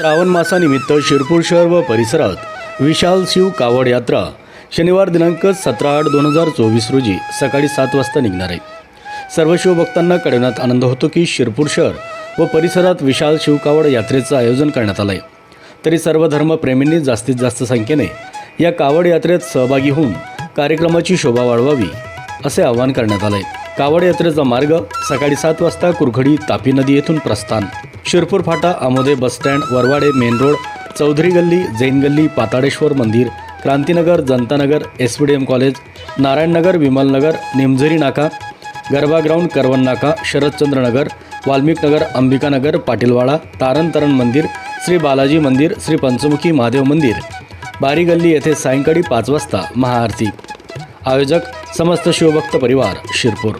श्रावण मासानिमित्त शिरपूर शहर व परिसरात विशाल शिव कावड यात्रा शनिवार दिनांक सतरा आठ दोन हजार चोवीस रोजी सकाळी सात वाजता निघणार आहे. सर्व शिवभक्तांना कळवण्यात आनंद होतो की शिरपूर शहर व परिसरात विशाल शिवकावड यात्रेचं आयोजन करण्यात आलं आहे तरी सर्व धर्मप्रेमींनी जास्तीत जास्त संख्येने या कावड यात्रेत सहभागी होऊन कार्यक्रमाची शोभा वाढवावी असे आवाहन करण्यात आलं आहे कावड यात्रेचा मार्ग सकाळी सात वाजता कुरघडी तापी नदी येथून प्रस्थान शिरपूर फाटा Amode bus stand Varwade main road Chaudhari गल्ली जैन गल्ली पाताळेश्वर मंदिर Krantinagar Janatanagar S D M college Narayannagar Vimalnagar Nimzari नाका गरबा ग्राउंड करवन नाका शरदचंद्रनगर वाल्मिकनगर अंबिकानगर पाटीलवाडा तारण तरण मंदिर श्री बालाजी मंदिर श्री पंचमुखी महादेव मंदिर. बारी गल्ली येथे सायंकाळी पाच वाजता महाआरती. आयोजक समस्त शिवभक्त परिवार शिरपूर.